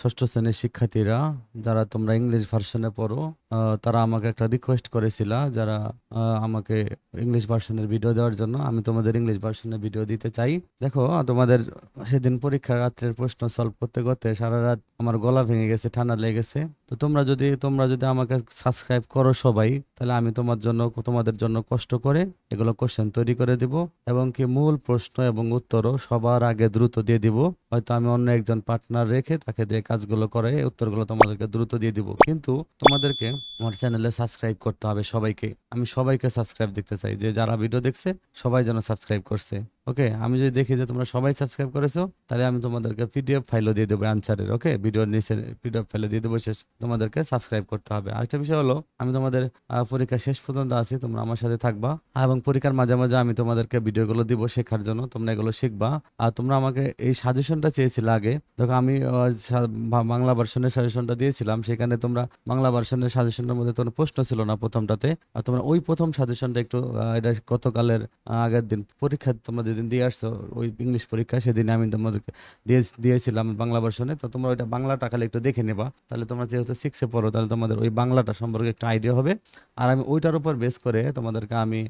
ষষ্ঠ শ্রেণির শিক্ষার্থীরা, যারা তোমরা ইংলিশ ভার্সনে পড়ো তারা আমাকে একটা রিকোয়েস্ট করেছিল যারা আমাকে ইংলিশ ভার্সনের ভিডিও দেওয়ার জন্য। আমি তোমাদের ইংলিশ ভার্সনের ভিডিও দিতে চাই। দেখো, তোমাদের সেদিন পরীক্ষার রাত্রের প্রশ্ন সলভ করতে করতে সারা রাত আমার গলা ভেঙে গেছে, ঠান্ডা লেগেছে তো তোমরা যদি তোমরা যদি আমাকে সাবস্ক্রাইব করো সবাই, তাহলে আমি তোমার জন্য, তোমাদের জন্য কষ্ট করে এগুলো কোশ্চেন তৈরি করে দিব এবং কি মূল প্রশ্ন এবং উত্তরও সবার আগে দ্রুত দিয়ে দিব। হয়তো আমি অন্য একজন পার্টনার রেখে তাকে দিয়ে কাজগুলো করে উত্তরগুলো তোমাদেরকে দ্রুত দিয়ে দিব। কিন্তু তোমাদেরকে আমার চ্যানেলে সাবস্ক্রাইব করতে হবে সবাইকে। আমি সবাইকে সাবস্ক্রাইব দেখতে চাই। যে যারা ভিডিও দেখছে, সবাই যেন সাবস্ক্রাইব করছে। ওকে, আমি যদি দেখি যে তোমরা সবাই সাবস্ক্রাইব করেছ, তাহলে আমি তোমাদেরকে পিডিএফ ফাইলও দিয়ে দেবো অ্যান্সারের ওকে? ভিডিওর নিচে পিডিএফ ফাইলে দিয়ে দেবো, শেষ তোমাদেরকে সাবস্ক্রাইব করতে হবে। আরেকটা বিষয় হলো, আমি তোমাদের পরীক্ষা শেষ পর্যন্ত আছি, তোমরা আমার সাথে থাকবা, এবং পরীক্ষার মাঝে মাঝে আমি তোমাদেরকে ভিডিওগুলো দিব শেখার জন্য, তোমরা এগুলো শিখবা। আর তোমরা আমাকে এই সাজেশনটা চেয়েছিলে আগে, দেখো আমি বাংলা ভার্সনের সাজেশনটা দিয়েছিলাম, সেখানে তোমরা বাংলা ভার্সনের সাজেশনের মধ্যে তোমার প্রশ্ন ছিল না প্রথমটাতে, আর তোমরা ওই প্রথম সাজেশনটা একটু এটা গতকালের আগের দিন পরীক্ষা তোমরা যেদিন দিয়ে আসছো, ওই ইংলিশ পরীক্ষা, সেদিন আমি তোমাদেরকে দিয়ে, দিয়েছিলাম বাংলা ভার্সনে তো তোমরা ওইটা বাংলাটা খালি একটু দেখে নেবা। তাহলে তোমরা যেহেতু সিক্সে পড়ো, তাহলে তোমাদের ওই বাংলাটা সম্পর্কে একটু আইডিয়া হবে। আর আমি ওইটার উপর বেস করে তোমাদেরকে আমি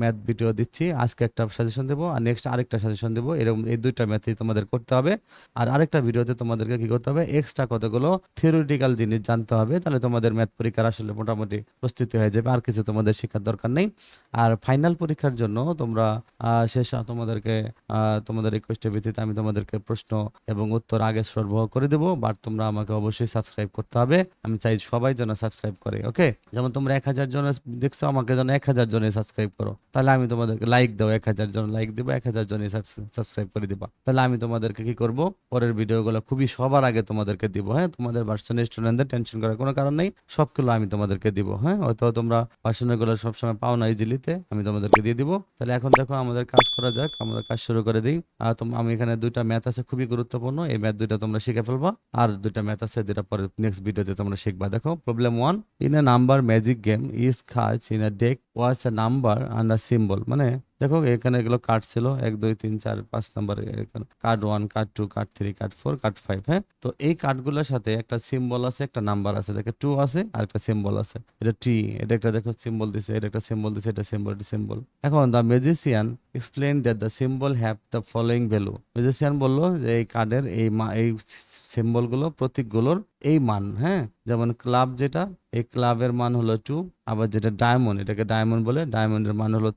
ম্যাথ ভিডিও দিচ্ছি। আজকে একটা সাজেশন দেবো, আর নেক্সট আরেকটা সাজেশন দেবো। এরকম, এই দুইটা ম্যাথই তোমাদের করতে হবে। আর আরেকটা ভিডিওতে তোমাদেরকে কি করতে হবে? এক্সট্রা কতগুলো থিওরিটিক্যাল জিনিস জানতে হবে। তাহলে তোমাদের ম্যাথ পরীক্ষার আসলে মোটামুটি প্রস্তুতি হয়ে যাবে। আর কিছু তোমাদের শেখার দরকার নেই। আর ফাইনাল পরীক্ষার জন্য তোমরা শেষ তোমাদেরকে তোমাদের রিকোয়েস্টের ভিত্তিতে আমি তোমাদেরকে প্রশ্ন এবং উত্তর আগে সরবরাহ করে দেবো বাট তোমরা আমাকে অবশ্যই সাবস্ক্রাইব করতে হবে। আমি চাই সবাই যেন সাবস্ক্রাইব করে ওকে যেমন তোমরা এক হাজার জন দেখছ আমাকে যেন এক হাজার জনে সাবস্ক্রাইব করো। তাহলে আমি তোমাদেরকে লাইক দাও, এক হাজার জন লাইক দিবো, এক হাজার জনে সাবস্ক্রাইব করে দিবা। তাহলে আমি তোমাদেরকে কি করব? পরের ভিডিওগুলো খুবই সবার আগে তোমাদেরকে দিব হ্যাঁ? তোমাদের ভার্সন স্টুডেন্টদের টেনশন করার কোনো কারণ নেই, সবগুলো আমি তোমাদেরকে দিব হ্যাঁ? হয়তো তোমরা ভার্সনেরগুলো সবসময় পাও না ইজিলিতে আমি তোমাদেরকে দিয়ে দিব। তাহলে এখন দেখো আমাদের কাজ করা যাক, আমরা কাজ শুরু করে দিই। আর আমি এখানে দুইটা ম্যাথ আছে, খুবই গুরুত্বপূর্ণ। এই ম্যাথ দুইটা তোমরা শিখে ফেলবা। আর দুইটা ম্যাথ আছে দুইটা পরে নেক্সট ভিডিওতে তোমরা শিখবা। দেখো problem one in a number magic game is each in a deck was a number under symbol মানে দেখো এখানে এগুলো কার্ড ছিল, এক, দুই, তিন, চার, পাঁচ number card one card two card three card four card five হ্যাঁ? তো এই কার্ডগুলোর সাথে একটা সিম্বল আছে, একটা নাম্বার আছে। দেখো টু আছে আর একটা সিম্বল আছে। এটা টি এটা একটা দেখো সিম্বল দিছে, এটা একটা সিম্বল দিছে, এটা সিম্বল এটা সিম্বল এখন the magician explain that the symbol have the following value magician বলল যে এই কার্ডের এই এই সিম্বলগুলো প্রতীকগুলোর এই মান হ্যাঁ? যেমন ক্লাব যেটা, এই ক্লাবের মান হলো টু আবার যেটা ডায়মন্ড এটাকে ডায়মন্ড বলে ডায়মন্ডের মান হলো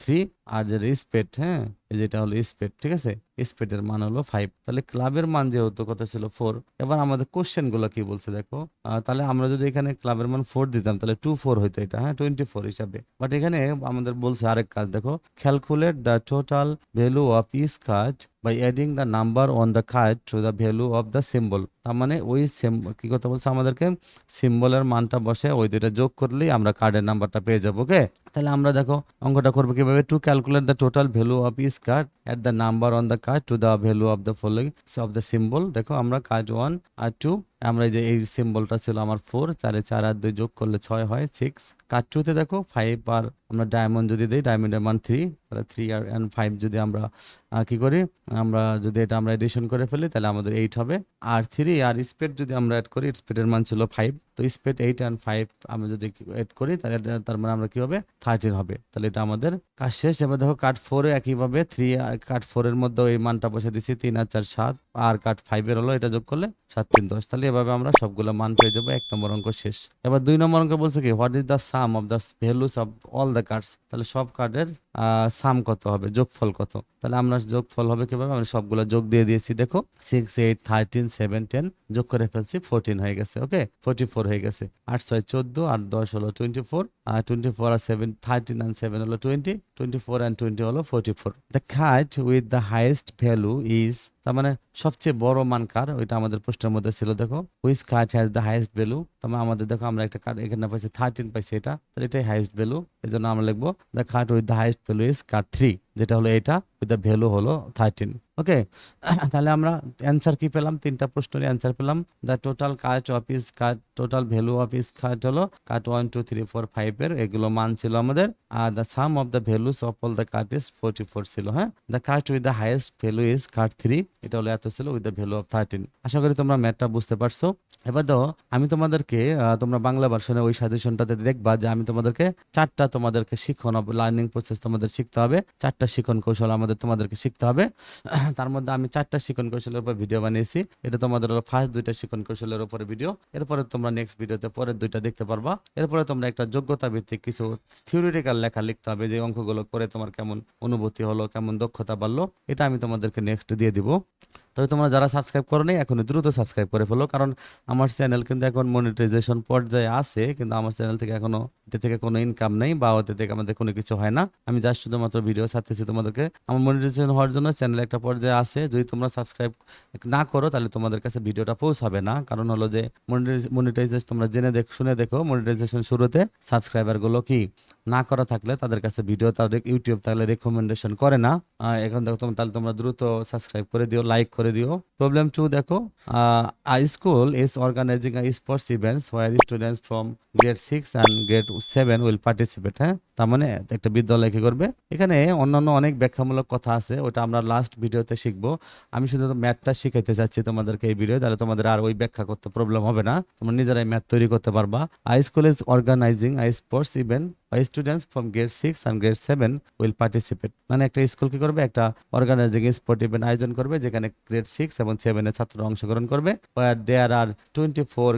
থ্রি আর যেটা স্পেড হ্যাঁ? যেটা হলো স্পেড ঠিক আছে? স্পেডের মান হলো ফাইভ তাহলে ক্লাবের মান যেহেতু কত ছিল ফোর এবার আমাদের কোশ্চেনগুলো কি বলছে দেখো? তাহলে আমরা যদি এখানে ক্লাবের মান ফোর দিতাম, তাহলে টু ফোর হইতো এটা হ্যাঁ? টোয়েন্টি ফোর হিসাবে। বাট এখানে আমাদের বলছে আরেক কাজ, দেখো? Calculate the total value of each কাজ by adding the number on the card to the value of the symbol তার মানে ওই সেম কি কথা বলছে আমাদেরকে? সিম্বলের মানটা বসে ওই দুইটা যোগ করলেই আমরা কার্ডের নাম্বারটা পেয়ে যাব ওকে তাহলে আমরা দেখো অঙ্কটা করব কীভাবে? To calculate the total value of each card at the number on the card to the value of the following of the symbol দেখো আমরা কার্ড ওয়ান আর টু আমরা যে এই সিম্বলটা ছিল আমার ফোর চারে চার আর দুই যোগ করলে ছয় হয় সিক্স কার্ড টুতে দেখো ফাইভ আর আমরা ডায়মন্ড যদি দিই ডায়মন্ডের মান থ্রি তাহলে থ্রি আর অ্যান্ড ফাইভ যদি আমরা কি করি? আমরা যদি এটা আমরা এডিশন করে ফেলি, তাহলে আমাদের এইট হবে। আর থ্রি আর স্পেড যদি আমরা অ্যাড করি স্পেডের মান ছিল ফাইভ তো স্পেড এইট অ্যান্ড ফাইভ আমরা যদি এড করি, তাহলে তার মানে আমরা কি হবে থার্টিন হবে? তাহলে এটা আমাদের কাজ শেষ। এবার দেখো কার্ড ফোরে একইভাবে থ্রি কার্ড ফোরের মধ্যে এই মানটা বসে দিচ্ছি তিন আর চার সাত, আর কার্ড ফাইভের হলো এটা যোগ করলে সাত তিন দশ। তাহলে এভাবে আমরা সবগুলো মান পেয়ে যাব, এক নম্বর অঙ্ক শেষ। এবার দুই নম্বর অঙ্ক বলছে কি what is the sum of the values of all the cards তাহলে সব কার্ডের সাম কত হবে? যোগফল কত? তাহলে আমরা যোগফল হবে কীভাবে? আমরা সবগুলো যোগ দিয়ে দিয়েছি, দেখো। Six eight thirteen seven ten যোগ করে ফেলছি ফোরটিন হয়ে গেছে ওকে ফোরটি ফোর হয়ে গেছে। আট ছয় চোদ্দ আর দশ হলো টোয়েন্টি ফোর আর টোয়েন্টি ফোর আর সেভেন থার্টিন অ্যান্ড সেভেন হলো twenty twenty four and twenty হলো forty four the card with the highest value is তার মানে সবচেয়ে বড় মান কার, ওইটা আমাদের প্রশ্নের মধ্যে ছিল, দেখো। Which card has the highest value তার মানে আমাদের, দেখো, আমরা একটা কার্ড এখানে পাইছি থার্টিন পাইছি এটা, তাহলে এটাই হাইয়েস্ট ভ্যালু এই জন্য আমরা লিখব the card with the highest value is card three যেটা হলো এটা উইথ দ্য ভ্যালু হলো থার্টিন ওকে তাহলে আমরা অ্যান্সার কি পেলাম? তিনটা প্রশ্নের অ্যান্সার পেলাম। The total card office each card total value of each card হলো card one two three four five এর। এগুলো মান ছিল আমাদের। আর the sum of the values of all the card is forty four ছিল হ্যাঁ? The card with the highest value is card three এটা হলো এত ছিল with the value of thirteen আশা করি তোমরা ম্যাথটা বুঝতে পারছ। এবার দেখো আমি তোমাদেরকে তোমরা বাংলা ভার্সনে ওই সাজেশনটাতে দেখবা যে আমি তোমাদেরকে চারটা তোমাদেরকে শিখন লার্নিং প্রসেস তোমাদের শিখতে হবে। চারটা শিখন কৌশল আমাদের তোমাদেরকে শিখতে হবে। তার মধ্যে আমি চারটা শিখন কৌশলের উপর ভিডিও বানিয়েছি। এটা তোমাদের হলো ফার্স্ট দুইটা শিকন কৌশলের উপরে ভিডিও এরপরে তোমরা নেক্সট ভিডিওতে পরের দুইটা দেখতে পারবা। এরপরে তোমরা একটা যোগ্যতা ভিত্তিক কিছু থিওরিটিক্যাল লেখা লিখতে হবে যে অঙ্কগুলো করে তোমার কেমন অনুভূতি হলো, কেমন দক্ষতা বাড়লো। এটা আমি তোমাদেরকে নেক্সট দিয়ে দিব। তবে তোমরা যারা সাবস্ক্রাইব করো নি এখন দ্রুত সাবস্ক্রাইব করে ফেলো, কারণ আমার চ্যানেল কিন্তু এখন মনিটাইজেশন পর্যায়ে আছে, কিন্তু আমার চ্যানেল থেকে এখনও, এতে থেকে কোনো ইনকাম নেই, বা ওতে থেকে আমাদের কোনো কিছু হয় না। আমি যা শুধুমাত্র ভিডিও ছাড়তেছি তোমাদেরকে। আমার মনিটাইজেশন হওয়ার জন্য চ্যানেল একটা পর্যায়ে আছে। যদি তোমরা সাবস্ক্রাইব না করো, তাহলে তোমাদের কাছে ভিডিওটা পৌঁছাবে না। কারণ হলো যে মনিটাইজেশন তোমরা জেনে দেখ, শুনে দেখো মনিটাইজেশন শুরুতে সাবস্ক্রাইবারগুলো কি? না করা থাকলে তাদের কাছে ভিডিও তাদের ইউটিউব তাহলে রেকমেন্ডেশন করে না। এখন দেখো তোমরা তাহলে তোমরা দ্রুত সাবস্ক্রাইব করে দিও লাইক করে দিও। প্রবলেম টু দেখো a school is organising a sports events where students from grade six and grade seven will participate হ্যাঁ? তার মানে একটা বিদ্যালয় কি করবে। এখানে অন্যান্য অনেক ব্যাখ্যামূলক কথা আছে, ওটা আমরা লাস্ট ভিডিওতে শিখব। আমি শুধু ম্যাথটা শিখাইতে চাচ্ছি তোমাদেরকে এই ভিডিও তাহলে তোমাদের আর ওই ব্যাখ্যা করতে প্রবলেম হবে না। তোমরা নিজেরাই ম্যাথ তৈরি করতে পারবা। A school is organising a sports event students from grade six and grade seven will participate মানে একটা স্কুল কি করবে? একটা অর্গানাইজিং স্পোর্ট ইভেন্ট আয়োজন করবে, যেখানে গ্রেড সিক্স এবং সেভেনের ছাত্ররা অংশগ্রহণ করবে were there are twenty four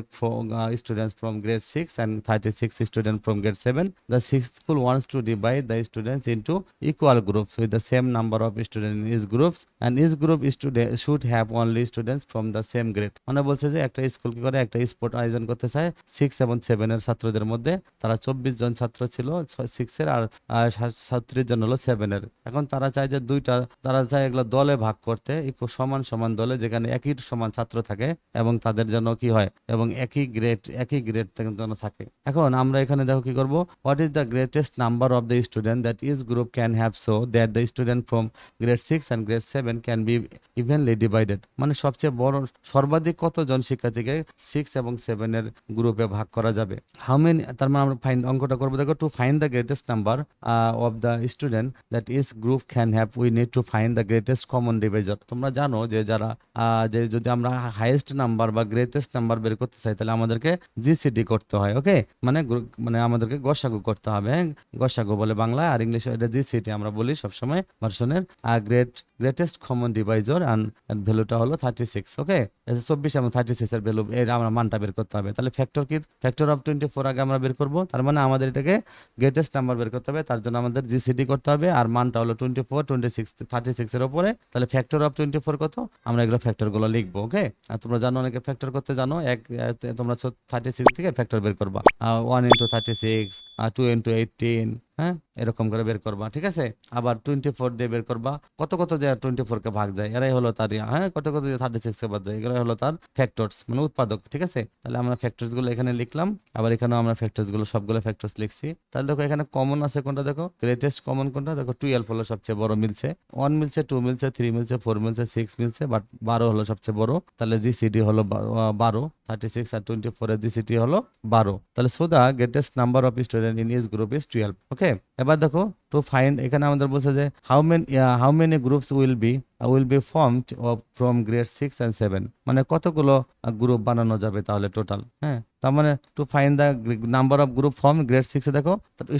students from grade six and thirty six student from grade seven the six school to divide the students into equal groups with the same number of students in each groups, and each group student should have only students from the same grade. মানে বলছে যে একটা school কি করে? একটা sport আয়োজন করতে চায়। সিক্স এবং সেভেনের ছাত্রদের মধ্যে তারা চব্বিশ জন ছাত্র সিক্স এর আর ছত্রিশ জন হলো সেভেনের এখন তারা চায় যে দুইটা, তারা চায় এগুলো দলে ভাগ করতে সমান সমান দলে, যেখানে একই সমান ছাত্র থাকে এবং তাদের জন্য কি হয়, এবং একই গ্রেড একই গ্রেড যেন থাকে। এখন আমরা এখানে দেখো কি করব what is the greatest number of the student that is group can have so that the student from grade six and grade seven can be evenly divided মানে সবচেয়ে বড়, সর্বাধিক কতজন শিক্ষার্থীকে সিক্স এবং সেভেনের গ্রুপে ভাগ করা যাবে? হাউ মেনি তার মানে আমরা ফাইন অঙ্কটা করব, দেখো to find the greatest number of the student that is group can have we need to find the greatest common divisor তোমরা জানো যে যারা যে যদি আমরা হাইয়েস্ট নাম্বার বা গ্রেটেস্ট নাম্বার বের করতে চাই, তাহলে আমাদেরকে জিসিডি করতে হয় ওকে মানে মানে আমাদেরকে গসাগু করতে হবে হ্যাঁ? গসাগু বলে বাংলা আর ইংলিশে এটা জিসিডি আমরা বলি সবসময় ভার্সনের great greatest common divisor and ভ্যালুটা হলো থার্টি সিক্স ওকে চব্বিশ এবং থার্টি সিক্স এর ভ্যালু এর আমরা মানটা বের করতে হবে। তাহলে ফ্যাক্টর কি? ফ্যাক্টর অফ টোয়েন্টি ফোর আগে আমরা বের করব। তার মানে আমাদের এটাকে গ্রেটেস্ট নাম্বার বের করতে হবে। তার জন্য আমাদের জিসিডি করতে হবে। আর মানটা হলো twenty four twenty six thirty six এর উপরে তাহলে ফ্যাক্টর অফ টোয়েন্টি ফোর কত? আমরা এগুলো ফ্যাক্টরগুলো লিখব ওকে আর তোমরা জানো অনেকে ফ্যাক্টর করতে জানো। এক তোমরা থার্টি সিক্স থেকে ফ্যাক্টর বের করবা। One into thirty six two into eighteen হ্যাঁ? এরকম করে বের করবা, ঠিক আছে? আবার টোয়েন্টি ফোর দিয়ে বের করবা। কত কত যে টোয়েন্টি ফোর কে ভাগ যায়, এরাই হলো তার হ্যাঁ? কত কত যে থার্টি সিক্স কে বাদ যায় এগুলো হলো তার ফ্যাক্টরস মানে উৎপাদক, ঠিক আছে? তাহলে আমরা ফ্যাক্টরসগুলো এখানে লিখলাম। আবার এখানেও আমরা ফ্যাক্টরসগুলো, সবগুলো ফ্যাক্টরস লিখছি। তাহলে দেখো এখানে কমন আছে কোনটা দেখো? গ্রেটেস্ট কমন কোনটা? দেখো টুয়েলভ হলো সবচেয়ে বড় মিলছে। ওয়ান মিলছে টু মিলছে থ্রি মিলছে ফোর মিলছে সিক্স মিলছে বাট বারো হলো সবচেয়ে বড়। তাহলে জিসিডি হলো বারো থার্টি সিক্স আর টোয়েন্টি ফোর এর জিসিটি হলো বারো। তাহলে so the greatest number of student in each group is twelve okay এবার দেখো টু ফাইন্ড এখানে আমাদের বলছে যে how many how many groups will be will be formed from grade six and seven মানে কতগুলো গ্রুপ বানানো যাবে তাহলে টোটাল হ্যাঁ? তার মানে to find the number of group form grade সিক্সে দেখো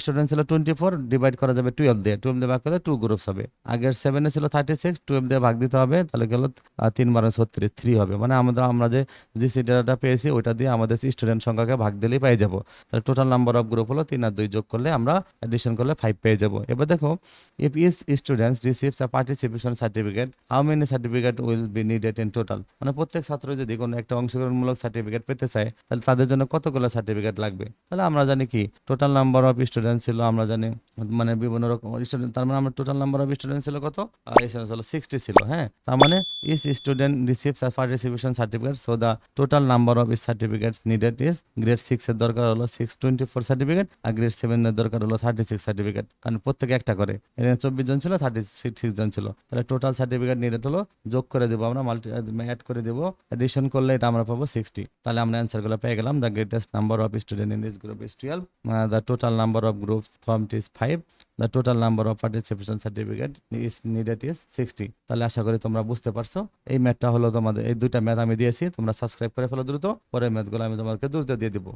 স্টুডেন্ট ছিল টোয়েন্টি ফোর ডিভাইড করা যাবে টুয়েলভ দিয়ে। টুয়েলভ দিয়ে ভাগ করলে টু গ্রুপস হবে। আগের সেভেনে ছিল থার্টি সিক্স টুয়েলভ দিয়ে ভাগ দিতে হবে, তাহলে গেল তিন বারো ছত্রিশ থ্রি হবে। মানে আমাদের, আমরা যে জিসি ডেটাটা পেয়েছি, ওইটা দিয়ে আমাদের স্টুডেন্ট সংখ্যাকে ভাগ দিলেই পেয়ে যাব। তাহলে টোটাল নাম্বার অফ গ্রুপ হলো তিন আর দুই যোগ করলে আমরা অ্যাডিশন করলে ফাইভ পেয়ে যাব। এবার দেখো if each students receives a participation certificate how many certificate will be needed in total মানে প্রত্যেক ছাত্র যদি কোনো একটা অংশগ্রহণমূলক সার্টিফিকেট পেতে চায়, তাহলে তাদের জন্য কতগুলো সার্টিফিকেট লাগবে? তাহলে আমরা জানি কি টোটাল নাম্বার অফ স্টুডেন্ট ছিল, আমরা জানি মানে বিভিন্ন রকম স্টুডেন্ট তার মানে আমরা টোটাল নাম্বার অফ স্টুডেন্ট ছিল কত? স্টুডেন্ট ছিল সিক্সটি ছিল হ্যাঁ? তার মানে each student receives a participation certificate so the total number of each certificates needed is grade six এর দরকার হলো সিক্স টোয়েন্টি ফোর সার্টিফিকেট আর গ্রেড সেভেন এর দরকার হলো থার্টি সিক্স সার্টিফিকেট কারণ প্রত্যেকে একটা করে। চব্বিশ জন ছিল থার্টি সিক্স জন ছিল। তাহলে টোটাল সার্টিফিকেট নিয়ে হলো, যোগ করে দেবো আমরা মাল্টি অ্যাড করে দেবো। এডিশন করলে এটা আমরা পাবো সিক্সটি তাহলে আমরা অ্যান্সারগুলো পেয়ে গেলাম। The greatest number of student in this group is twelve the total number of groups form is five the total number of participation certificate is needed is sixty তাহলে আশা করি তোমরা বুঝতে পারছ। এই ম্যাথটা হলো তোমাদের, এই দুইটা ম্যাথ আমি দিয়েছি, তোমরা সাবস্ক্রাইব করে ফেলো দ্রুত, পরের ম্যাথগুলো আমি তোমাদেরকে দ্রুত দিয়ে দিব।